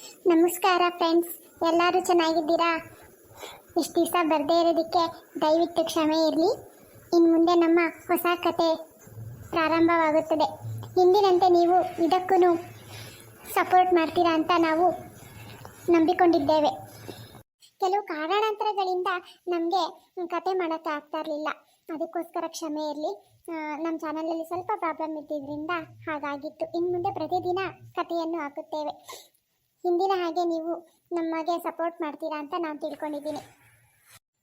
ನಮಸ್ಕಾರ ಫ್ರೆಂಡ್ಸ್ ಎಲ್ಲರೂ ಚೆನ್ನಾಗಿದ್ದೀರಾ? ಇಷ್ಟು ದಿವಸ ಬರದೇ ಇರೋದಕ್ಕೆ ದಯವಿಟ್ಟು ಕ್ಷಮೆ ಇರಲಿ. ಇನ್ನು ಮುಂದೆ ನಮ್ಮ ಹೊಸ ಕತೆ ಪ್ರಾರಂಭವಾಗುತ್ತದೆ. ಹಿಂದಿನಂತೆ ನೀವು ಇದಕ್ಕೂ ಸಪೋರ್ಟ್ ಮಾಡ್ತೀರಾ ಅಂತ ನಾವು ನಂಬಿಕೊಂಡಿದ್ದೇವೆ. ಕೆಲವು ಕಾರಣಾಂತರಗಳಿಂದ ನಮಗೆ ಕತೆ ಮಾಡೋಕ್ಕೆ ಆಗ್ತಾ ಇರಲಿಲ್ಲ. ಅದಕ್ಕೋಸ್ಕರ ಕ್ಷಮೆ ಇರಲಿ. ನಮ್ಮ ಚಾನಲಲ್ಲಿ ಸ್ವಲ್ಪ ಪ್ರಾಬ್ಲಮ್ ಇದ್ದಿದ್ದರಿಂದ ಹಾಗಾಗಿತ್ತು. ಇನ್ನು ಮುಂದೆ ಪ್ರತಿದಿನ ಕಥೆಯನ್ನು ಹಾಕುತ್ತೇವೆ. ಹಿಂದಿನ ಹಾಗೆ ನೀವು ನಮಗೆ ಸಪೋರ್ಟ್ ಮಾಡ್ತೀರಾ ಅಂತ ನಾನು ತಿಳ್ಕೊಂಡಿದ್ದೀನಿ.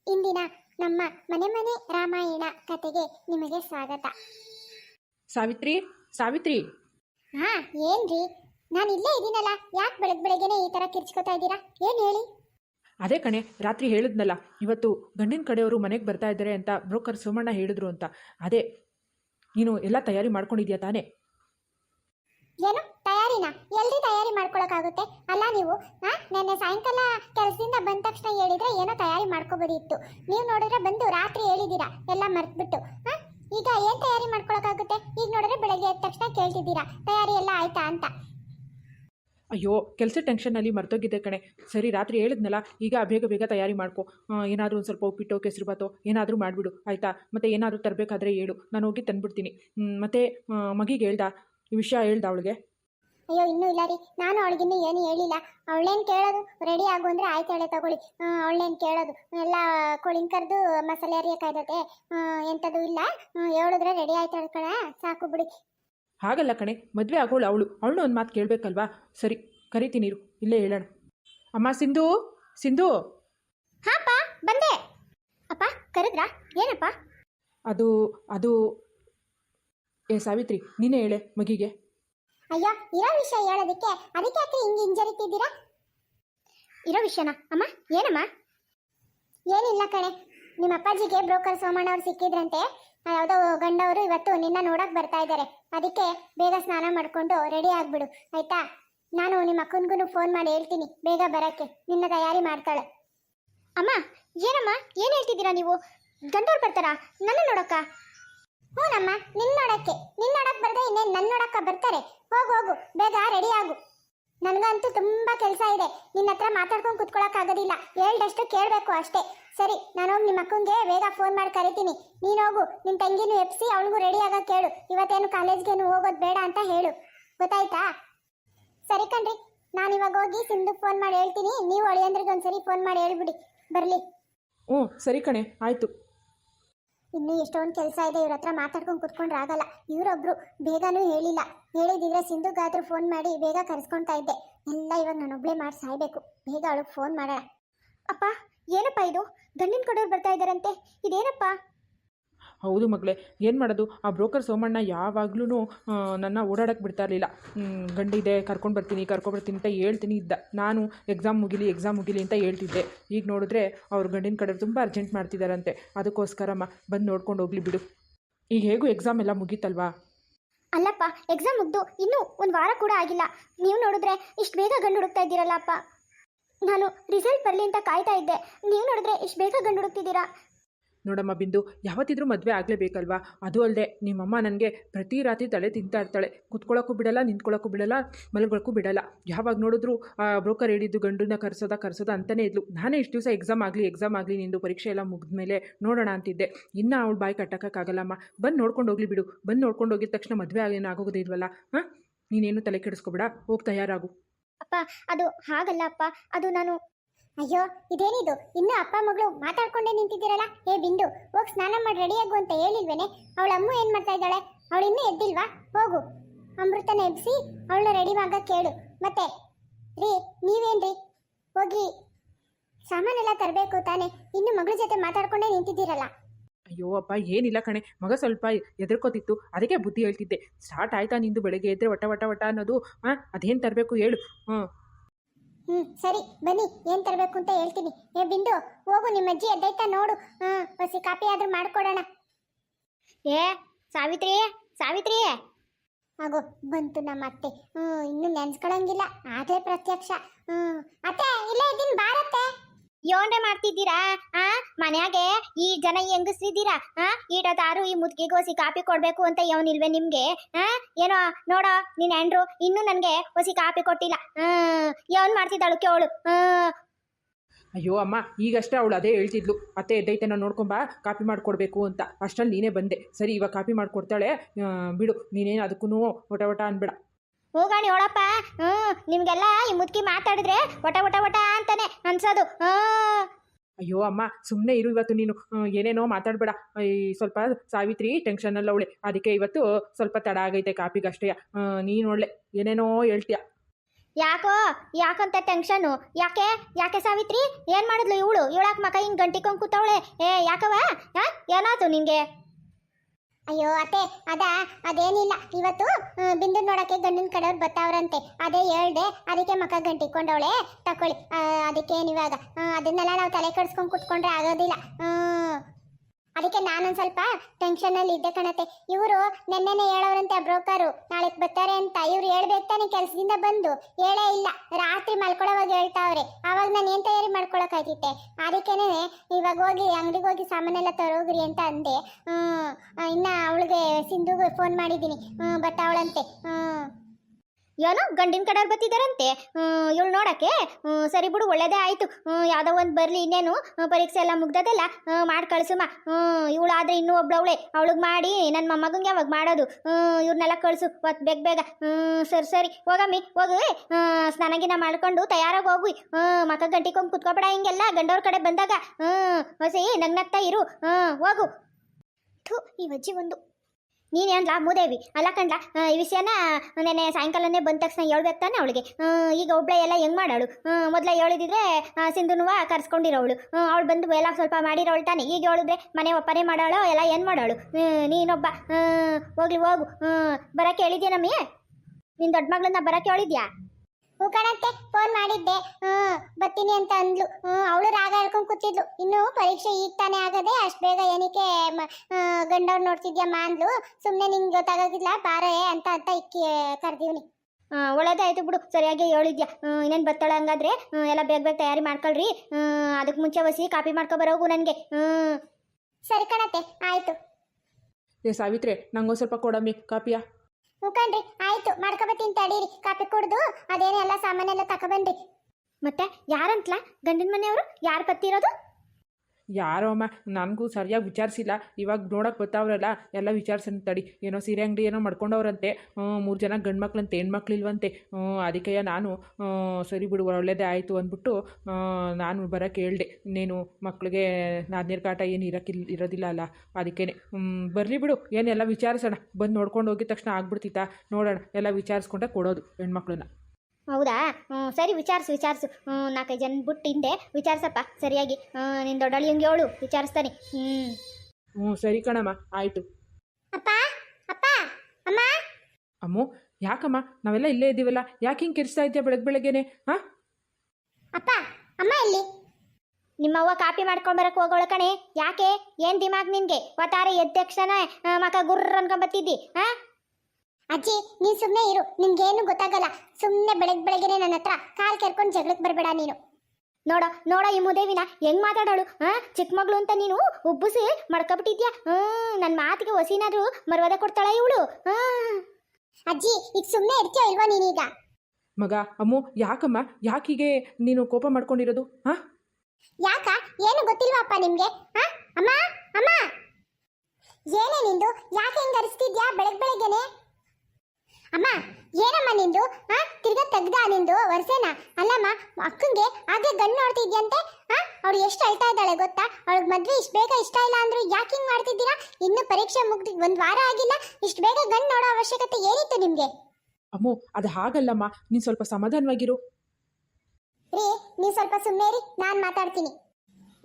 ಇಂದಿನ ನಮ್ಮ ಮನೆ ಮನೆ ರಾಮಾಯಣ ಕತೆಗೆ ನಿಮಗೆ ಸ್ವಾಗತ. ಸಾವಿತ್ರಿ ಸಾವಿತ್ರಿ. ಹಾ ಏನ್ರಿ? ನಾನು ಇಲ್ಲೇ ಇದ್ದೀನಲ್ಲ ಯಾಕೆ ಬೆಳಗ್ಗೆ ಬೆಳಗ್ಗೆನೆ ಈ ತರ ಕಿರ್ಚ್ಕೊತಾ ಇದ್ದೀರಾ? ಏನ್ ಹೇಳಿ? ಅದೇ ಕಣೆ ರಾತ್ರಿ ಹೇಳಿದ್ನಲ್ಲ ಇವತ್ತು ಗಂಡಿನ ಕಡೆಯವರು ಮನೆಗೆ ಬರ್ತಾ ಇದ್ದಾರೆ ಅಂತ ಬ್ರೋಕರ್ ಸೋಮಣ್ಣ ಹೇಳಿದ್ರು ಅಂತ. ಅದೇ ನೀನು ಎಲ್ಲ ತಯಾರಿ ಮಾಡ್ಕೊಂಡಿದ್ಯಾ ತಾನೇ? ಏನು? ತಯಾರಿನ? ಎಲ್ರಿ ತಯಾರಿ ಮಾಡ್ಕೊಳಕ್ಕಾಗುತ್ತೆ? ಅಲ್ಲ ನೀವು ಹಾ ನೆನ್ನೆ ಸಾಯಂಕಾಲ ಕೆಲಸದಿಂದ ಬಂದ ತಕ್ಷಣ ಹೇಳಿದ್ರೆ ಏನೋ ತಯಾರಿ ಮಾಡ್ಕೋಬೋದಿತ್ತು. ನೀವು ನೋಡಿದ್ರೆ ಬಂದು ರಾತ್ರಿ ಹೇಳಿದ್ದೀರಾ ಎಲ್ಲ ಮರ್ತ್ಬಿಟ್ಟು ಹಾ ಈಗ ಏನ್ ತಯಾರಿ ಮಾಡ್ಕೊಳಕ್ಕಾಗುತ್ತೆ? ಈಗ ನೋಡಿದ್ರೆ ಬೆಳಗ್ಗೆ ಎದ್ದ ತಕ್ಷಣ ಕೇಳ್ತಿದ್ದೀರಾ, ತಯಾರಿ ಎಲ್ಲ ಆಯ್ತಾ ಅಂತ. ಅಯ್ಯೋ ಕೆಲಸ ಟೆನ್ಷನಲ್ಲಿ ಮರ್ತೋಗಿದ್ದೆ ಕಣೆ. ಸರಿ, ರಾತ್ರಿ ಹೇಳಿದ್ನಲ್ಲ, ಈಗ ಬೇಗ ಬೇಗ ತಯಾರಿ ಮಾಡ್ಕೊ. ಏನಾದರೂ ಒಂದು ಸ್ವಲ್ಪ ಉಪ್ಪಿಟ್ಟು, ಕೆಸರು ಬಾತೋ ಏನಾದರೂ ಮಾಡಿಬಿಡು, ಆಯಿತಾ? ಮತ್ತೆ ಏನಾದರೂ ತರಬೇಕಾದ್ರೆ ಹೇಳು. ನಾನು ಹೋಗಿ ತಂದುಬಿಡ್ತೀನಿ. ಮತ್ತೆ ಮಗಿಗೆ ಹೇಳ್ದ? ಈ ವಿಷಯ ಹೇಳ್ದ ಅವಳಿಗೆ. ಅಯ್ಯೋ ಇನ್ನೂ ಇಲ್ಲ ರೀ. ನಾನು ಅವಳಿಗಿನ್ನೂ ಏನು ಹೇಳಿಲ್ಲ. ಅವಳೇನು ಕೇಳೋದು? ರೆಡಿ ಆಗು ಅಂದರೆ ಆಯ್ತು ಹೇಳಿ ತಗೊಳ್ಳಿ. ಅವಳೇನು ಕೇಳೋದು? ಎಲ್ಲ ಕೋಳಿನ ಕರೆದು ಮಸಾಲೆ ಅರಿಯೋಕ್ಕಾಯ್ತತೆ ಎಂಥದ್ದು ಇಲ್ಲ. ಹೇಳಿದ್ರೆ ರೆಡಿ ಆಯ್ತು ಹೇಳ್ಕೊಳ ಸಾಕು ಬಿಡಿ. ಹಾಗಲ್ಲ ಕಣೆ. ಮದುವೆ ಆಗೋಳು ಅವಳು. ಅವಳು ಒಂದು ಮಾತು ಕೇಳಬೇಕಲ್ವಾ? ಸರಿ ಕರಿತೀನಿ ಇರು. ಇಲ್ಲೇ ಹೇಳೋಣ. ಅಮ್ಮ ಸಿಂಧು? ಸಿಂಧು? ಹಾಪ ಬಂದೆ. ಅಪ್ಪ ಕರೆದ್ರಾ? ಏನಪ್ಪ? ಅದು ಅದು ಏ, ಸಾವಿತ್ರಿ, ನೀನೇ ಹೇಳೆ, ಮಗಿಗೆ. ಅಯ್ಯೋ, ಇರೋ ವಿಷಯ ಹೇಳೋದಕ್ಕೆ ಅದಕ್ಕೆ ಯಾಕೆ ಹಿಂಗೆ ಹಿಂಜರಿತಿದ್ದೀರಾ? ಇರೋ ವಿಷಯನ? ಅಮ್ಮ, ಏನಮ್ಮ? ಏನಿಲ್ಲ ಕಣೆ. ನಿಮ್ಮ ಅಪ್ಪಾಜಿಗೆ ಬ್ರೋಕರ್ ಸೋಮಣ್ಣ ಅವ್ರು ಸಿಕ್ಕಿದ್ರಂತೆ. ಯಾವುದೋ ಗಂಡವರು ಇವತ್ತು ನಿನ್ನ ನೋಡಕ್ ಬರ್ತಾ ಇದ್ದಾರೆ. ಅದಕ್ಕೆ ಬೇಗ ಸ್ನಾನ ಮಾಡ್ಕೊಂಡು ರೆಡಿ ಆಗ್ಬಿಡು. ಆಯ್ತಾ? ನಾನು ನಿಮ್ಮ ಅಕ್ಕನಿಗೂ ಫೋನ್ ಮಾಡಿ ಹೇಳ್ತೀನಿ. ಬೇಗ ಬರಕ್ಕೆ. ನಿನ್ನ ತಯಾರಿ ಮಾಡ್ತಾಳೆ. ಅಮ್ಮ, ಏನಮ್ಮ? ಏನು ಹೇಳ್ತಿದ್ದೀರಾ ನೀವು? ಗಂಡವ್ರು ಬರ್ತಾರಾ? ನನ್ನ ನೋಡಕ್ಕ? ಹ್ಞೂನಮ್ಮ ನಿನ್ನ ನೋಡಕ್ಕೆ ನಿನ್ನ ನೋಡಕ್ ಬರ್ದೆ ಇನ್ನೇನು ನನ್ನ ನೋಡಕ್ಕ ಬರ್ತಾರೆ. ಹೋಗು ಹೋಗು, ಬೇಗ ರೆಡಿ ಆಗು. ನನಗಂತೂ ತುಂಬಾ ಕೆಲಸ ಇದೆ. ನಿನ್ನ ಹತ್ರ ಮಾತಾಡ್ಕೊಂಡು ಕುತ್ಕೊಳಕ್ ಆಗೋದಿಲ್ಲ. ಹೇಳ್ದಷ್ಟು ಕೇಳಬೇಕು ಅಷ್ಟೇ. ಸರಿ, ನಾನು ಹೋಗಿ ನಿಮ್ಮ ಅಕ್ಕಂಗೆ ಬೇಗ ಫೋನ್ ಮಾಡಿ ಕರಿತೀನಿ. ನೀನು ಹೋಗು ನಿನ್ನ ತಂಗಿನೂ ಎಪ್ಸಿ ಅವಳಿಗೂ ರೆಡಿ ಆಗಕ್ಕೆ ಕೇಳು. ಇವತ್ತೇನು ಕಾಲೇಜ್ಗೇನು ಹೋಗೋದು ಬೇಡ ಅಂತ ಹೇಳು. ಗೊತ್ತಾಯ್ತಾ? ಸರಿ ಕಣ್ರಿ. ನಾನು ಇವಾಗ ಹೋಗಿ ಸಿಂಧು ಫೋನ್ ಮಾಡಿ ಹೇಳ್ತೀನಿ. ನೀವು ಅಳಿಯಂದ್ರಿಗೆ ಒಂದ್ಸರಿ ಫೋನ್ ಮಾಡಿ ಹೇಳ್ಬಿಡಿ. ಬರಲಿ. ಹ್ಞೂ ಸರಿ ಕಣೆ. ಆಯಿತು. ಇನ್ನೂ ಎಷ್ಟೊಂದು ಕೆಲಸ ಇದೆ, ಇವ್ರ ಹತ್ರ ಮಾತಾಡ್ಕೊಂಡು ಕುತ್ಕೊಂಡ್ರೆ ಆಗಲ್ಲ ಇವರೊಬ್ರು ಬೇಗನೂ ಹೇಳಿಲ್ಲ. ಹೇಳಿದಿದ್ರೆ ಸಿಂಧುಗಾದ್ರೂ ಫೋನ್ ಮಾಡಿ ಬೇಗ ಕರೆಸ್ಕೊಳ್ತಾ ಇದ್ದೆ. ಎಲ್ಲ ಇವಾಗ ನಾನೊಬ್ಳೆ ಮಾಡಿ ಸಾಯ್ಬೇಕು. ಬೇಗ ಅವಳಿಗೆ ಫೋನ್ ಮಾಡೋಣ. ಅಪ್ಪ, ಏನಪ್ಪ ಇದು? ಗಂಡಿನ ಕಡೆಯವ್ರು ಬರ್ತಾ ಇದ್ದಾರಂತೆ ಹೌದು ಮಗಳೇ, ಏನು ಮಾಡೋದು? ಆ ಬ್ರೋಕರ್ ಸೋಮಣ್ಣ ಯಾವಾಗ್ಲೂ ನನ್ನ ಓಡಾಡಕ್ಕೆ ಬಿಡ್ತಾ ಇರಲಿಲ್ಲ. ಗಂಡಿದೆ ಕರ್ಕೊಂಡು ಬರ್ತೀನಿ ಕರ್ಕೊಂಡು ಬರ್ತೀನಿ ಅಂತ ಹೇಳ್ತೀನಿ ಇದ್ದ. ನಾನು ಎಕ್ಸಾಮ್ ಮುಗಿಲಿ ಎಕ್ಸಾಮ್ ಮುಗಿಲಿ ಅಂತ ಹೇಳ್ತಿದ್ದೆ. ಈಗ ನೋಡಿದ್ರೆ ಅವ್ರ ಗಂಡಿನ ಕಡೆ ತುಂಬ ಅರ್ಜೆಂಟ್ ಮಾಡ್ತಿದ್ದಾರಂತೆ ಅದಕ್ಕೋಸ್ಕರಮ್ಮ ಬಂದು ನೋಡ್ಕೊಂಡು ಹೋಗ್ಲಿ ಬಿಡು. ಈಗ ಹೇಗೂ ಎಕ್ಸಾಮ್ ಎಲ್ಲ ಮುಗೀತಲ್ವಾ? ಅಲ್ಲಪ್ಪ ಎಕ್ಸಾಮ್ ಮುಗ್ದು ಇನ್ನೂ ಒಂದು ವಾರ ಕೂಡ ಆಗಿಲ್ಲ. ನೀವು ನೋಡಿದ್ರೆ ಇಷ್ಟು ಬೇಗ ಗಂಡು ಹುಡುಕ್ತಾ ಇದ್ದೀರಲ್ಲಪ್ಪ ನಾನು ರಿಸಲ್ಟ್ ಬರಲಿ ಅಂತ ಕಾಯ್ತಾ ಇದ್ದೆ. ನೀವು ನೋಡಿದ್ರೆ ಇಷ್ಟು ಬೇಗ ಗಂಡು ಹುಡುಕ್ತಿದ್ದೀರಾ ನೋಡಮ್ಮ ಬಿಂದು, ಯಾವತ್ತಿದ್ರೂ ಮದುವೆ ಆಗಲೇಬೇಕಲ್ವಾ? ಅದು ಅಲ್ಲದೆ ನಿಮ್ಮಮ್ಮ ನನಗೆ ಪ್ರತಿ ರಾತ್ರಿ ತಲೆ ತಿಂತಾ ಇರ್ತಾಳೆ. ಕುತ್ಕೊಳ್ಳೋಕ್ಕೂ ಬಿಡಲ್ಲ ನಿಂತ್ಕೊಳ್ಳೋಕ್ಕೂ ಬಿಡಲ್ಲ ಮಲಗೋಕ್ಕೂ ಬಿಡಲ್ಲ. ಯಾವಾಗ ನೋಡಿದ್ರು ಬ್ರೋಕರ್ ಹೇಳಿದ್ದು ಗಂಡನ್ನ ಕರೆಸೋದ ಕರೆಸೋದ ಅಂತಲೇ ಇದ್ಲು. ನಾನೇ ಇಷ್ಟು ದಿವಸ ಎಕ್ಸಾಮ್ ಆಗಲಿ ಎಕ್ಸಾಮ್ ಆಗಲಿ, ನಿಂದು ಪರೀಕ್ಷೆ ಎಲ್ಲ ಮುಗಿದ ಮೇಲೆ ನೋಡೋಣ ಅಂತಿದ್ದೆ. ಇನ್ನೂ ಅವಳು ಬಾಯಿ ಕಟ್ಟೋಕ್ಕಾಗಲ್ಲಮ್ಮ ಬಂದು ನೋಡ್ಕೊಂಡು ಹೋಗ್ಲಿ ಬಿಡು. ಬಂದು ನೋಡ್ಕೊಂಡು ಹೋಗಿದ ತಕ್ಷಣ ಮದುವೆ ಆಗೇನು ಆಗೋದೇ ಇಲ್ವಲ್ಲ? ಹಾಂ? ನೀನೇನು ತಲೆ ಕೆಡಿಸ್ಕೊಬೇಡ. ಹೋಗಿ ತಯಾರಾಗು. ಅಪ್ಪ, ಅದು ಹಾಗಲ್ಲ ಅಪ್ಪ. ಅದು ನಾನು ಅಯ್ಯೋ, ಇದೇನಿದು? ಇನ್ನು ಅಪ್ಪ ಮಗಳು ಮಾತಾಡ್ಕೊಂಡೇ ನಿಂತಿದ್ದೀರಲ್ಲ? ಏ ಬಿಂದು, ಹೋಗಿ ಸ್ನಾನ ಮಾಡಿ ರೆಡಿಯಾಗು ಅಂತ ಹೇಳಿಲ್ವೇನೆ? ಅವಳ ಅಮ್ಮ ಏನು ಮಾಡ್ತಾ ಇದ್ದಾಳೆ? ಅವಳು ಇನ್ನೂ ಎದ್ದಿಲ್ವಾ? ಹೋಗು. ಅಮೃತನ ಎಬ್ಸಿ ಅವಳನ್ನ ರೆಡಿ ಕೇಳು. ಮತ್ತೆ, ರೀ ನೀವೇನ್ರಿ ಹೋಗಿ. ಸಾಮಾನೆಲ್ಲ ತರಬೇಕು ತಾನೆ. ಇನ್ನು ಮಗಳ ಜೊತೆ ಮಾತಾಡ್ಕೊಂಡೇ ನಿಂತಿದ್ದೀರಲ್ಲ? ಅಯ್ಯೋ, ಅಪ್ಪ, ಏನಿಲ್ಲ ಕಣೆ. ಮಗ ಸ್ವಲ್ಪ ಎದುರ್ಕೋತಿತ್ತು ಅದಕ್ಕೆ ಬುದ್ಧಿ ಹೇಳ್ತಿದ್ದೆ. ಸ್ಟಾರ್ಟ್ ಆಯ್ತಾ ನಿಂದು ಬೆಳಗ್ಗೆ ಎದ್ರೆ ವಟ ವಟ ವಟ ಅನ್ನೋದು? ಹಾಂ ಅದೇನು ತರಬೇಕು ಹೇಳು. ಹಾಂ ಹ್ಮ್, ಸರಿ, ಬನ್ನಿ, ಏನ್ ತರಬೇಕು ಅಂತ ಹೇಳ್ತೀನಿ. ಏ, ಬಿಂದು, ಹೋಗು, ನಿಮ್ಮ ಅಜ್ಜಿ ಎದ್ದೈತಾ ನೋಡು. ಹ್ಮ್ ಹೊಸಿ ಕಾಪಿ ಆದ್ರೂ ಮಾಡ್ಕೊಡೋಣ. ಏ, ಸಾವಿತ್ರಿ ಸಾವಿತ್ರಿ. ಆಗೋ, ಬಂತು ನಮ್ಮ ಅತ್ತೆ. ಹ್ಮ್, ಇನ್ನು ನೆನ್ಸ್ಕೊಳಂಗಿಲ್ಲ. ಆದ್ರೆ ಪ್ರತ್ಯಕ್ಷ. ಹ್ಮ್, ಅತ್ತೆ, ಇಲ್ಲೇ ಇದ್ದೀನಿ, ಬಾರತ್ತೆ. ಯೋನ್ರೆ ಮಾಡ್ತಿದ್ದೀರಾ? ಆ? ಮನ್ಯಾಗೆ ಈ ಜನ ಹೆಂಗಸ್ರಿದ್ದೀರಾ? ಆ? ಈಡದಾರು ಈ ಮುದ್ಕಿಗೋಸಿ ಕಾಪಿ ಕೊಡ್ಬೇಕು ಅಂತ ಇವನಿಲ್ವೇ ನಿಮ್ಗೆ? ಆ? ಏನೋ, ನೋಡೋ, ನಿನ್ ಹೆಂಡ್ರು ಇನ್ನು ನನ್ಗೆ ಹೊಸಿ ಕಾಪಿ ಕೊಟ್ಟಿಲ್ಲ. ಹ್ಮ್ ಯಾವನ್ ಮಾಡ್ತಿದ್ದಾಳು ಕೇಳು. ಅಯ್ಯೋ, ಅಮ್ಮ, ಈಗಷ್ಟೇ ಅವಳು ಅದೇ ಹೇಳ್ತಿದ್ಲು. ಅತ್ತೆ ಎದ್ದೈತೆ ನಾನು ನೋಡ್ಕೊಂಬಾ ಕಾಪಿ ಮಾಡಿಕೊಡ್ಬೇಕು ಅಂತ. ಅಷ್ಟರಲ್ಲಿ ನೀನೇ ಬಂದೆ. ಸರಿ, ಇವಾಗ ಕಾಪಿ ಮಾಡಿಕೊಡ್ತಾಳೆ. ಬಿಡು, ನೀನೇನು ಅದಕ್ಕೂ ಒಟ ಒಟ ಅನ್ಬೇಡ. ಹೋಗಣಿ ನೋಡಪ್ಪ ಹ್ಮ್ ನಿಮಗೆಲ್ಲ ಈ ಮುದ್ಕಿ ಮಾತಾಡಿದ್ರೆ ಒಟ ಒಟ ಒಟ ಅಂತಾನೆ ಅನ್ಸೋದು. ಆ ಅಯ್ಯೋ ಅಮ್ಮ ಸುಮ್ಮನೆ ಇರು ಇವತ್ತು ನೀನು. ಏನೇನೋ ಮಾತಾಡಬೇಡ. ಈ ಸ್ವಲ್ಪ ಸಾವಿತ್ರಿ ಟೆನ್ಷನ್ ಅಲ್ಲ ಅವಳೆ. ಅದಕ್ಕೆ ಇವತ್ತು ಸ್ವಲ್ಪ ತಡ ಆಗೈತೆ ಕಾಪಿಗಷ್ಟೇ ನೀನು ಒಳ್ಳೆ. ಏನೇನೋ ಹೇಳ್ತೀಯ. ಯಾಕೋ ಯಾಕಂತ ಟೆನ್ಷನು? ಯಾಕೆ ಯಾಕೆ ಸಾವಿತ್ರಿ? ಏನ್ ಮಾಡಿದ್ಲು ಇವಳು? ಇವಳಾಕ ಮಕ ಹಿಂಗ್ ಗಂಟಿಕೊಂಡ್ ಕೂತವಳೆ. ಏ ಯಾಕವ ಹಾ ಏನಾಯ್ತು ನಿನ್ಗೆ ಅಯ್ಯೋ ಅತ್ತೆ ಅದ ಅದೇನಿಲ್ಲ. ಇವತ್ತು ಬಿಂದು ನೋಡಕ್ಕೆ ಗಂಡಿನ ಕಡೆಯವ್ರು ಬರ್ತಾವ್ರಂತೆ ಅದೇ ಹೇಳ್ದೆ ಅದಕ್ಕೆ ಮಕ್ಕ ಗಂಟಿಕೊಂಡವಳೆ ತಕೊಳ್ಳಿ. ಅದಕ್ಕೆ ಆ, ಅದನ್ನೆಲ್ಲ ನಾವು ತಲೆ ಕೆಡ್ಸ್ಕೊಂಡ್ ಕುತ್ಕೊಂಡ್ರೆ ಆಗೋದಿಲ್ಲ. ಅದಕ್ಕೆ ನಾನೊಂದು ಸ್ವಲ್ಪ ಟೆನ್ಷನ್ ಅಲ್ಲಿ ಇದ್ದೆ ಕಣತೆ. ಇವರು ನೆನ್ನೆನೆ ಹೇಳೋರಂತೆ ಬ್ರೋಕರು. ನಾಳೆ ಬರ್ತಾರೆ ಅಂತ. ಇವ್ರು ಹೇಳ್ಬೇಕು ತಾನೆ ಕೆಲ್ಸದಿಂದ ಬಂದು. ಹೇಳೇ ಇಲ್ಲ. ರಾತ್ರಿ ಮಲ್ಕೊಳ್ಳೋವಾಗ ಹೇಳ್ತಾವ್ರೆ. ಅವಾಗ ನಾನು ಏನ್ ತಯಾರಿ ಮಾಡ್ಕೊಳಕಾಯ್ತಿತ್ತೆ ಅದಕ್ಕೇನೆ ಇವಾಗ ಹೋಗಿ ಅಂಗಡಿಗೆ ಹೋಗಿ ಸಾಮಾನೆಲ್ಲ ತರೋಗ್ರಿ ಅಂತ ಅಂದೆ. ಹ್ಮ್, ಇನ್ನ ಅವಳಿಗೆ ಸಿಂಧುಗೆ ಫೋನ್ ಮಾಡಿದ್ದೀನಿ. ಹ್ಮ್ ಅವಳಂತೆ ಹ್ಮ್. ಏನೋ ಗಂಡಿನ ಕಡೆಯವ್ರು ಬತ್ತಿದಾರಂತೆ ಇವಳು ನೋಡಕ್ಕೆ ಸರಿ ಬಿಡು, ಒಳ್ಳೇದೇ ಆಯ್ತು. ಯಾವುದೋ ಒಂದು ಬರಲಿ, ಇನ್ನೇನು ಪರೀಕ್ಷೆ ಎಲ್ಲ ಮುಗ್ದದಲ್ಲ ಮಾಡಿ ಕಳಿಸುಮ್ಮ ಇವಳು ಆದರೆ ಇನ್ನೂ ಒಬ್ಳವಳೆ. ಅವಳಿಗೆ ಮಾಡಿ ನನ್ನ ಮೊಮ್ಮಗಂಗೆ ಯಾವಾಗ ಮಾಡೋದು. ಇವ್ರನ್ನೆಲ್ಲ ಕಳ್ಸು, ಒತ್ ಬೇಗ ಬೇಗ. ಸರಿ ಸರಿ, ಹೋಗಮ್ಮಿ, ಹೋಗು. ಸ್ನಾನಗಿನ ಸ್ನಾನ ಗಿನ ಮಾಡ್ಕೊಂಡು ತಯಾರಾಗಿ ಹೋಗು ಮಕ ಗಂಟಿಕೊಂಡು ಕುತ್ಕೊಬೇಡ ಹಿಂಗೆಲ್ಲ ಗಂಡವ್ರ ಕಡೆ ಬಂದಾಗ. ಹ್ಮ್ ಹೊಸಿ ನಗ್ನಗ್ತಾ ಇರು. ಹ್ಮ್, ಹೋಗು. ಥೂ, ಈ ಅಜ್ಜಿ ಒಂದು ನೀನೇನ್ಲ ಮೂದೇವಿ? ಅಲ್ಲ ಕಂಡ್ಲ ಈ ವಿಷಯನ ನೆನೆ ಸಾಯಂಕಾಲನೇ ಬಂದ ತಕ್ಷಣ ಹೇಳ್ಬೇಕು ತಾನೆ ಅವಳಿಗೆ. ಈಗ ಒಬ್ಳೆ ಎಲ್ಲ ಹೆಂಗ್ ಮಾಡಾಳು? ಮೊದಲೇ ಹೇಳಿದ್ರೆ ಸಿಂಧುನುವ ಕರ್ಸ್ಕೊಂಡಿರೋವಳು ಅವಳು ಬಂದು ಎಲ್ಲ ಸ್ವಲ್ಪ ಮಾಡಿರೋಳು ತಾನೆ. ಈಗ ಹೇಳಿದ್ರೆ ಮನೆ ಒಪ್ಪನೆ ಮಾಡಾಳು, ಎಲ್ಲ ಏನು ಮಾಡಾಳು? ನೀನೊಬ್ಬ ಹೋಗ್ಲಿ, ಹೋಗು. ಬರಕ್ಕೆ ಹೇಳಿದ್ಯಾ ನಮಗೆ? ನಿನ್ ದೊಡ್ಡ ಮಗಳನ್ನ ಬರಕ್ಕೆ ಹೇಳಿದ್ಯಾ? ಹ್ಞೂ ಕಣತ್ತೆ ಫೋನ್ ಮಾಡಿದ್ದೆ. ಹ್ಮ್ ಬರ್ತೀನಿ ಅಂತ ಅಂದ್ಲು. ಹ್ಮ್ ಅವಳು ರಾಗ ಹೇಳ್ಕೊಂಡ್ ಕೂತಿದ್ಲು. ಇನ್ನು ಪರೀಕ್ಷೆ ಈಗ ತಾನೇ ಆಗದೆ ಅಷ್ಟು ಬೇಗ ಏನಕ್ಕೆ ಗಂಡವ್ರು ನೋಡ್ತಿದ್ಯಮ್ಮ ಅಂದ್ಲು. ಸುಮ್ಮನೆ ನಿಂಗೆ ಗೊತ್ತಾಗೋದಿಲ್ಲ ಬಾರೇ ಅಂತ ಅಂತ ಇಕ್ಕಿ ಕರ್ದೀವ್ನಿ. ಒಳ್ಳೇದಾಯ್ತು ಬಿಡು ಸರಿಯಾಗಿ ಹೇಳಿದ್ಯಾ. ಇನ್ನೇನು ಬರ್ತಾಳೆ ಹಂಗಾದ್ರೆ? ಹ್ಮ್, ಎಲ್ಲ ಬೇಗ ಬೇಗ ತಯಾರಿ ಮಾಡ್ಕೊಳ್ರಿ. ಅದಕ್ಕೆ ಮುಂಚೆ ಬಸಿ ಕಾಪಿ ಮಾಡ್ಕೊ ಬರೋಗು ನನಗೆ. ಸರಿ ಕಣತ್ತೆ ಆಯ್ತು. ಏ ಸಾವಿತ್ರಿ ನಂಗೊಂದು ಸ್ವಲ್ಪ ಕೊಡಮ್ಮಿ ಹ್ಞೂ ಮುಖಂಡ್ರಿ ಆಯ್ತು, ಮಾಡ್ಕೊಬತ್ತೀನಿ ತಡೀರಿ ಕಾಫಿ ಕುಡ್ದು, ಅದೇನೇ ಎಲ್ಲ ಸಾಮಾನೆಲ್ಲ ತಕೊಬನ್ರಿ. ಮತ್ತೆ ಯಾರಂತ್ಲ? ಗಂಡಿನ ಮನೆಯವರು? ಯಾರು ಕತ್ತಿರೋದು ಯಾರೋ ಅಮ್ಮ ನನಗೂ ಸರಿಯಾಗಿ ವಿಚಾರಿಸಿಲ್ಲ. ಇವಾಗ ನೋಡೋಕೆ ಬರ್ತಾವ್ರಲ್ಲ ಎಲ್ಲ ವಿಚಾರಿಸನ್ ತಡಿ. ಏನೋ ಸೀರೆ ಅಂಗಡಿ ಏನೋ ಮಾಡ್ಕೊಂಡವ್ರಂತೆ. ಮೂರು ಜನ ಗಂಡು ಮಕ್ಳಂತೆ ಹೆಣ್ಮಕ್ಳಿಲ್ವಂತೆ. ಹ್ಮ್, ಅದಕ್ಕೆ ನಾನು ಸರಿ ಬಿಡು ಒಳ್ಳೆಯದೇ ಆಯಿತು ಅಂದ್ಬಿಟ್ಟು ನಾನು ಬರೋಕ್ಕೆ ಹೇಳ್ದೆ. ಇನ್ನೇನು ಮಕ್ಕಳಿಗೆ ನಾದ್ನೀರು ಕಾಟ ಏನು ಇರೋಕ್ಕಿಲ್ಲ ಇರೋದಿಲ್ಲ ಅಲ್ಲ. ಅದಕ್ಕೇ ಬರಲಿ ಬಿಡು ಏನೆಲ್ಲ ವಿಚಾರಿಸೋಣ. ಬಂದು ನೋಡ್ಕೊಂಡು ಹೋಗಿದ ತಕ್ಷಣ ಆಗ್ಬಿಡ್ತಿತ್ತಾ? ನೋಡೋಣ ಎಲ್ಲ ವಿಚಾರಿಸ್ಕೊಂಡೆ ಕೊಡೋದು ಹೆಣ್ಮಕ್ಳನ್ನ. ಹೌದಾ? ಹ್ಞೂ ಸರಿ ವಿಚಾರಿಸು ವಿಚಾರಿಸು. ಹ್ಞೂ ನಾಲ್ಕೈದು ಜನ ಬಿಟ್ಟು ಹಿಂದೆ ವಿಚಾರಿಸಪ್ಪ ಸರಿಯಾಗಿ. ನಿನ್ನ ದೊಡ್ಡಳಿ ಹಂಗೆ ಹೇಳು ವಿಚಾರಿಸ್ತಾನೆ. ಹ್ಞೂ ಹ್ಞೂ ಸರಿ ಕಣಮ್ಮ ಆಯಿತು. ಅಪ್ಪ ಅಪ್ಪ ಅಮ್ಮ. ಅಮ್ಮು ಯಾಕಮ್ಮ? ನಾವೆಲ್ಲ ಇಲ್ಲೇ ಇದ್ದೀವಲ್ಲ ಯಾಕೆ ಹಿಂಗೆ ಕಿರಿಸ್ತಾ ಇದೆಯಾ ಬೆಳಗ್ಗೆ ಬೆಳಗ್ಗೆನೆ ಹಾಂ? ಅಪ್ಪ ಅಮ್ಮ ಇಲ್ಲಿ. ನಿಮ್ಮವ್ವ ಕಾಪಿ ಮಾಡ್ಕೊಂಡ್ ಬರಕ್ ಹೋಗೋಳ ಕಣೆ. ಯಾಕೆ? ಏನ್ ದಿಮಾಗ್ ನಿನ್ಗೆ? ಒಟ್ಟಾರೆ ಎದ್ದ ತಕ್ಷಣ ಮಕ ಗುರ್ರ ಅನ್ಕೊಂಬತ್ತಿದ್ದಿ ಹಾ? ಅಜ್ಜಿ ನೀನ್ ಸುಮ್ಮನೆ ಇರು. ನಿನ್ಗೇನು ಗೊತ್ತಾಗಲ್ಲ. ಸುಮ್ಮನೆ ಬೆಳಗ್ಗೆ ಬೆಳಗ್ಗೆನೆ ನನ್ನ ಹತ್ರ ಕಾಲ್ ಕೆರ್ಕೊಂಡು ಜಗಳಕ್ಕೆ ಬರಬೇಡ ನೀನು. ನೋಡೋ ನೋಡೋ ಈ ಮುದೇವಿನ. ಹೆಂಗ್ ಮಾತಾಡೋಳು? ಹಾ ಚಿಕ್ಕ ಮಗಳು ಅಂತ ನೀನು? ಉಬ್ಬುಸಿ ಮಡ್ಕೊಬಿಟ್ಟಿದ್ಯಾ? ಹ್ಮ್ ನನ್ನ ಮಾತಿಗೆ ಹೊಸಿನಾದ್ರು ಮರ್ವಾದ ಕೊಡ್ತಾಳ ಇವಳು? ಹಾ ಅಜ್ಜಿ ಈಗ ಸುಮ್ಮನೆ ಇರ್ತೀಯ ಇಲ್ವಾ ನೀನೀಗ ಮಗ ಅಮ್ಮು ಯಾಕಮ್ಮ? ಯಾಕೀಗೆ ನೀನು ಕೋಪ ಮಾಡ್ಕೊಂಡಿರೋದು? ಹಾ ಯಾಕ? ಏನು ಗೊತ್ತಿಲ್ವಾಪ್ಪ ನಿಮ್ಗೆ? ಹಾ ಅಮ್ಮ ಅಮ್ಮ! ಏನೇ ನಿಂದು? ಯಾಕೆ ಹಿಂಗ್ ಅರಿಸ್ತಿದ್ಯಾ ಬೆಳಗ್ ಬೆಳಗ್ಗೆನೆ? ಅಮ್ಮ ಏನಮ್ಮ ನಿಂದು? ಆ ತಿರ್ಗಾ ತೆಗ್ದ ನಿಂದು ವರ್ಷೇನ ಅಲ್ಲಮ್ಮ ಅಕ್ಕಂಗೆ ಹಾಗೆ ಗಣ್ಣು ನೋಡ್ತಿದ್ಯಂತೆ ಆ ಅವಳು ಎಷ್ಟು ಅಳ್ತಾ ಇದ್ದಾಳೆ ಗೊತ್ತಾ? ಅವಳಿಗೆ ಮದ್ವೆ ಇಷ್ಟು ಬೇಗ ಇಷ್ಟ ಇಲ್ಲ ಅಂದ್ರು ಯಾಕೆ ಹಿಂಗೆ ಮಾಡ್ತಿದ್ದೀರಾ? ಇನ್ನು ಪರೀಕ್ಷೆ ಮುಗ್ದು ಒಂದ್ ವಾರ ಆಗಿಲ್ಲ ಇಷ್ಟು ಬೇಗ ಗಣ್ಣು ನೋಡೋ ಅವಶ್ಯಕತೆ ಏನಿತ್ತು ನಿಮ್ಗೆ? ಅಮ್ಮೋ ಅದು ಹಾಗಲ್ಲಮ್ಮ. ನೀನು ಸ್ವಲ್ಪ ಸಮಾಧಾನವಾಗಿರು. ರೀ ನೀವು ಸ್ವಲ್ಪ ಸುಮ್ಮನೆ ರೀ ನಾನು ಮಾತಾಡ್ತೀನಿ.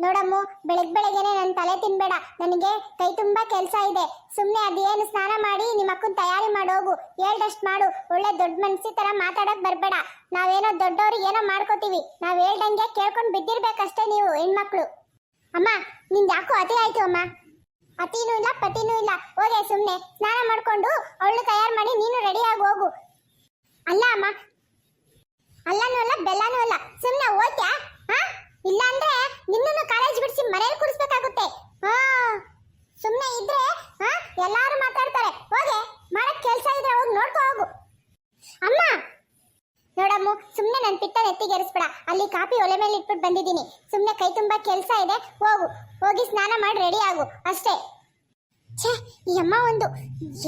ನೋಡಮ್ಮು ಬೆಳಗ್ಗೆ ಬೆಳಗ್ಗೆನೆ ನನ್ನ ತಲೆ ತಿನ್ಬೇಡ. ನನಗೆ ಕೈ ತುಂಬಾ ಕೆಲಸ ಇದೆ. ಸುಮ್ಮನೆ ಅದೇನು ಸ್ನಾನ ಮಾಡಿ ನಿಮ್ಮ ಅಕ್ಕನ ತಯಾರಿ ಮಾಡೋಗು. ಹೇಳ್ದಷ್ಟು ಮಾಡು. ಒಳ್ಳೆ ದೊಡ್ಡ ಮನ್ಸಿ ತರ ಮಾತಾಡಕ್ ಬರಬೇಡ. ನಾವೇನೋ ದೊಡ್ಡವ್ರು ಏನೋ ಮಾಡ್ಕೋತೀವಿ. ನಾವು ಹೇಳ್ದಂಗೆ ಕೇಳ್ಕೊಂಡು ಬಿದ್ದಿರ್ಬೇಕಷ್ಟೇ ನೀವು, ಹೆಣ್ಮಕ್ಳು. ಅಮ್ಮ ನಿಂಗೆ ಯಾಕೋ ಅತಿ ಆಯ್ತು ಅಮ್ಮ? ಅತಿನೂ ಇಲ್ಲ, ಪತಿನೂ ಇಲ್ಲ. ಹೋಗೆ ಸುಮ್ಮನೆ ಸ್ನಾನ ಮಾಡ್ಕೊಂಡು ಅವಳು ತಯಾರು ಮಾಡಿ ನೀನು ರೆಡಿಯಾಗಿ ಹೋಗು. ಅಲ್ಲ ಅಮ್ಮ. ಅಲ್ಲನೂ ಅಲ್ಲ, ಬೆಲ್ಲನೂ ಅಲ್ಲ. ಸುಮ್ಮನೆ ಇಲ್ಲಾಂದ್ರೆ ನಿನ್ನನ್ನು ಕಾಲೇಜ್ ಬಿಡಿಸಿ ಮನೇಲಿ ಕುಡಿಸ್ಬೇಕಾಗುತ್ತೆ ಹಾ ಸುಮ್ಮನೆ ಇದ್ರೆ, ಹಾ, ಎಲ್ಲಾರು ಮಾತಾಡ್ತಾರೆ. ಹೋಗೆ, ಮಾಡಕ್ ಕೆಲಸ ಇದ್ರೆ ಹೋಗಿ ನೋಡ್ಕೋ ಹೋಗು. ಅಮ್ಮ! ನೋಡಮ್ಮ ಸುಮ್ಮನೆ ನನ್ನ ಪಿತ್ತ ನೆತ್ತಿಗೇರಿಸ್ಬೇಡ ಅಲ್ಲಿ ಕಾಪಿ ಒಲೆ ಮೇಲೆ ಇಟ್ಬಿಟ್ಟು ಬಂದಿದ್ದೀನಿ. ಸುಮ್ಮನೆ ಕೈ ತುಂಬ ಕೆಲಸ ಇದೆ, ಹೋಗು. ಹೋಗಿ ಸ್ನಾನ ಮಾಡಿ ರೆಡಿ ಆಗು. ಅಷ್ಟೇ. ಛೇ, ಈ ಅಮ್ಮ ಒಂದು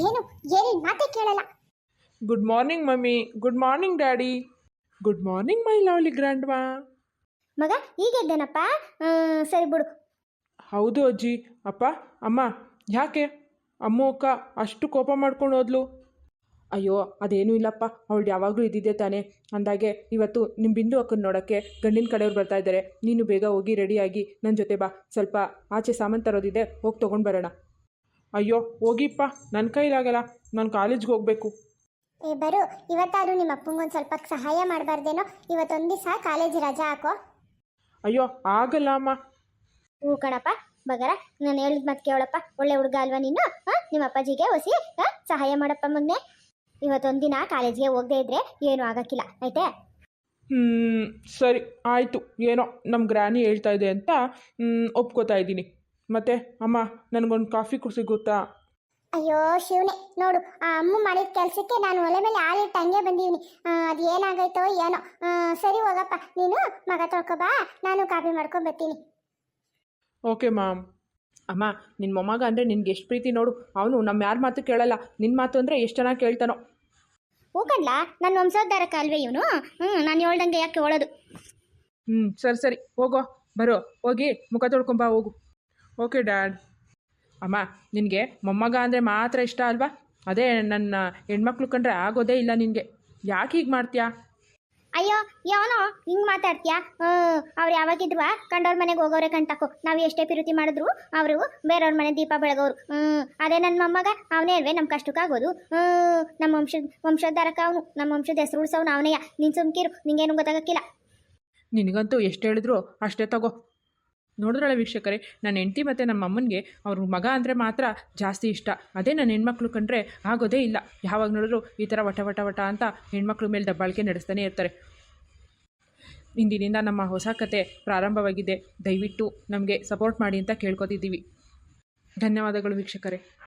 ಏನು ಏನು ಮಾತೇ ಕೇಳಲ್ಲ. Good morning mummy. Good morning daddy good morning my lovely grandma ಮಗ ಈಗೆದ್ದೇನಪ್ಪ ಸರಿ ಬಿಡು. ಹೌದು ಅಜ್ಜಿ. ಅಪ್ಪ ಅಮ್ಮ ಯಾಕೆ? ಅಮ್ಮ ಅಕ್ಕ ಅಷ್ಟು ಕೋಪ ಮಾಡ್ಕೊಂಡು ಹೋದ್ಲು. ಅಯ್ಯೋ ಅದೇನೂ ಇಲ್ಲಪ್ಪ. ಅವಳು ಯಾವಾಗಲೂ ಇದ್ದಿದ್ದೆ ತಾನೇ. ಅಂದಾಗೆ ಇವತ್ತು ನಿಮ್ಮ ಬಿಂದು ಅಕ್ಕನ ನೋಡೋಕ್ಕೆ ಗಂಡಿನ ಕಡೆಯವ್ರು ಬರ್ತಾ ಇದ್ದಾರೆ. ನೀನು ಬೇಗ ಹೋಗಿ ರೆಡಿಯಾಗಿ ನನ್ನ ಜೊತೆ ಬಾ. ಸ್ವಲ್ಪ ಆಚೆ ಸಾಮಾನು ತರೋದಿದೆ ಹೋಗಿ ತೊಗೊಂಡು ಬರೋಣ. ಅಯ್ಯೋ ಹೋಗಿಪ್ಪ. ನನ್ನ ಕೈಲಾಗಲ್ಲ. ನಾನು ಕಾಲೇಜ್ಗೆ ಹೋಗಬೇಕು. ಏ ಬರು. ಇವತ್ತಾದ್ರೂ ನಿಮ್ಮ ಅಪ್ಪಂಗೊಂದು ಸ್ವಲ್ಪ ಸಹಾಯ ಮಾಡಬಾರ್ದೇನೋ? ಇವತ್ತೊಂದು ದಿವಸ ಕಾಲೇಜ್ ರಜಾ ಹಾಕೋ. ಅಯ್ಯೋ ಆಗಲ್ಲ ಅಮ್ಮ ಹ್ಞೂ ಕಣಪ್ಪ ಬಗರ ನಾನು ಹೇಳಿದ ಮತ್ತೆ ಕೇಳಪ್ಪ. ಒಳ್ಳೆ ಹುಡುಗ ಅಲ್ವಾ ನೀನು? ಹಾಂ? ನಿಮ್ಮ ಅಪ್ಪಾಜಿಗೆ ಹೊಸಿ ಹಾಂ? ಸಹಾಯ ಮಾಡಪ್ಪ ಮೊನ್ನೆ. ಇವತ್ತೊಂದಿನ ಕಾಲೇಜ್ಗೆ ಹೋಗದೆ ಇದ್ರೆ ಏನೂ ಆಗಕ್ಕಿಲ್ಲ ಆಯ್ತೆ? ಹ್ಞೂ ಸರಿ ಆಯಿತು. ಏನೋ ನಮ್ಮ ಗ್ರಾನಿ ಹೇಳ್ತಾ ಇದೆ ಅಂತ ಹ್ಮ್ ಒಪ್ಕೋತಾ ಇದ್ದೀನಿ. ಮತ್ತೆ ಅಮ್ಮ ನನಗೊಂದು ಕಾಫಿ ಸಿಗುತ್ತಾ ಅಯ್ಯೋ ಶಿವನೇ ನೋಡು ಆ ಅಮ್ಮ ಮಾಡಿದ ಕೆಲಸಕ್ಕೆ ನಾನು ಒಲೆ ಮೇಲೆ ಹಾಲಿಟ್ಟು ಹಂಗೆ ಬಂದೀನಿ ಅದು ಏನಾಗೈತೋ ಏನೋ. ಆ, ಸರಿ ಹೋಗಪ್ಪ ನೀನು ಮಗ ತೊಳ್ಕೊ ಬಾ ನಾನು ಕಾಫಿ ಮಾಡ್ಕೊಂಡು ಬರ್ತೀನಿ. ಓಕೆ ಮ್ಯಾಮ್ ಅಮ್ಮ ನಿನ್ನ ಮೊಮ್ಮಗ ಅಂದರೆ ನಿನ್ಗೆ ಎಷ್ಟು ಪ್ರೀತಿ ನೋಡು. ಅವನು ನಮ್ಮ ಯಾರ ಮಾತು ಕೇಳಲ್ಲ ನಿನ್ನ ಮಾತು ಅಂದರೆ ಎಷ್ಟು ಚೆನ್ನಾಗಿ ಕೇಳ್ತಾನೋ. ಹೋಗಲ್ಲ ನನ್ನ ವಂಶೋದ್ಧಾರಕ ಅಲ್ವೇ ಇವನು? ಹ್ಞೂ ನಾನು ಹೇಳ್ದಂಗೆ ಯಾಕೆ ಹೇಳೋದು ಹ್ಞೂ ಸರಿ ಸರಿ ಹೋಗೋ ಬರೋ ಹೋಗಿ ಮುಖ ತೊಳ್ಕೊಂಬಾ ಹೋಗು. Okay dad. ಅಮ್ಮ ನಿನಗೆ ಮೊಮ್ಮಗ ಅಂದರೆ ಮಾತ್ರ ಇಷ್ಟ ಅಲ್ವಾ? ಅದೇ ನನ್ನ ಹೆಣ್ಮಕ್ಳು ಕಂಡ್ರೆ ಆಗೋದೇ ಇಲ್ಲ ನಿನಗೆ. ಯಾಕೆ ಹೀಗೆ ಮಾಡ್ತೀಯಾ? ಅಯ್ಯೋ ಯಾವನೋ ಹಿಂಗೆ ಮಾತಾಡ್ತೀಯಾ? ಅವ್ರು ಯಾವಾಗಿದ್ವಾ ಕಂಡವ್ರ ಮನೆಗೆ ಹೋಗೋರೆ ಕಣ್ತಾಕೋ ನಾವು ಎಷ್ಟೇ ಪಿರುತಿ ಮಾಡಿದ್ರು ಅವರು ಬೇರೆಯವ್ರ ಮನೆ ದೀಪ ಬೆಳಗೋರು. ಹ್ಞೂ ಅದೇ ನನ್ನ ಮೊಮ್ಮಗ ಅವನೇ ಅಲ್ವೇ ನಮ್ಮ ಕಷ್ಟಕ್ಕಾಗೋದು ಹ್ಞೂ ನಮ್ಮ ವಂಶದ ವಂಶೋದ್ಧಾರಕ ಅವನು. ನಮ್ಮ ವಂಶದ ಹೆಸರು ಉಳ್ಸೋನು ಅವನೇಯ? ನಿನ್ನ ಸುಮ್ಕಿರು ನಿಂಗೇನು ಗೊತ್ತಾಗಕ್ಕಿಲ್ಲ. ನಿನಗಂತೂ ಎಷ್ಟು ಹೇಳಿದ್ರು ಅಷ್ಟೇ ತಗೋ. ನೋಡಿದ್ರಲ್ಲ ವೀಕ್ಷಕರೇ, ನನ್ನ ಹೆಂಡತಿ ಮತ್ತು ನಮ್ಮ ಅಮ್ಮನಿಗೆ ಅವ್ರ ಮಗ ಅಂದರೆ ಮಾತ್ರ ಜಾಸ್ತಿ ಇಷ್ಟ. ಅದೇ ನನ್ನ ಹೆಣ್ಮಕ್ಳು ಕಂಡ್ರೆ ಆಗೋದೇ ಇಲ್ಲ. ಯಾವಾಗ ನೋಡಿದ್ರು ಈ ಥರ ವಟ ವಟ ವಟ ಅಂತ ಹೆಣ್ಮಕ್ಳ ಮೇಲೆ ದಬ್ಬಾಳಿಕೆ ನಡೆಸ್ತಾನೆ ಇರ್ತಾರೆ. ಇಂದಿನಿಂದ ನಮ್ಮ ಹೊಸ ಕತೆ ಪ್ರಾರಂಭವಾಗಿದೆ. ದಯವಿಟ್ಟು ನಮಗೆ ಸಪೋರ್ಟ್ ಮಾಡಿ ಅಂತ ಕೇಳ್ಕೊತಿದ್ದೀವಿ. ಧನ್ಯವಾದಗಳು ವೀಕ್ಷಕರೇ.